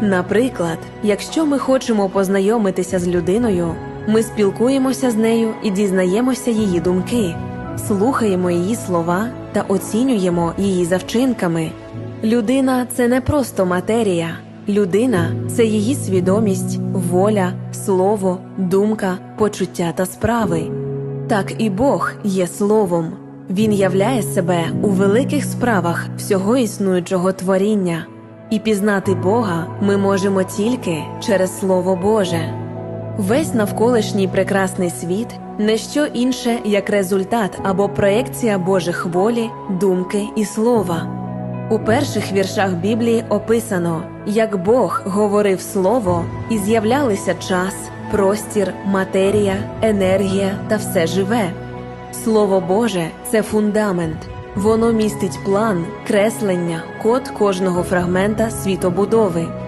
Наприклад, якщо ми хочемо познайомитися з людиною, ми спілкуємося з нею і дізнаємося її думки, слухаємо її слова та оцінюємо її за вчинками. Людина це не просто матерія. Людина це її свідомість, воля, слово, думка, почуття та справи. Так і Бог є словом. Він являє себе у великих справах всього існуючого творіння, і пізнати Бога ми можемо тільки через Слово Боже. Весь навколишній прекрасний світ не що інше, як результат або проекція Божих волі, думки і слова. У перших віршах Біблії описано, як Бог говорив слово, і з'являлися час, простір, матерія, енергія та все живе. Слово Боже це фундамент. Воно містить план, креслення, код кожного фрагмента світобудови.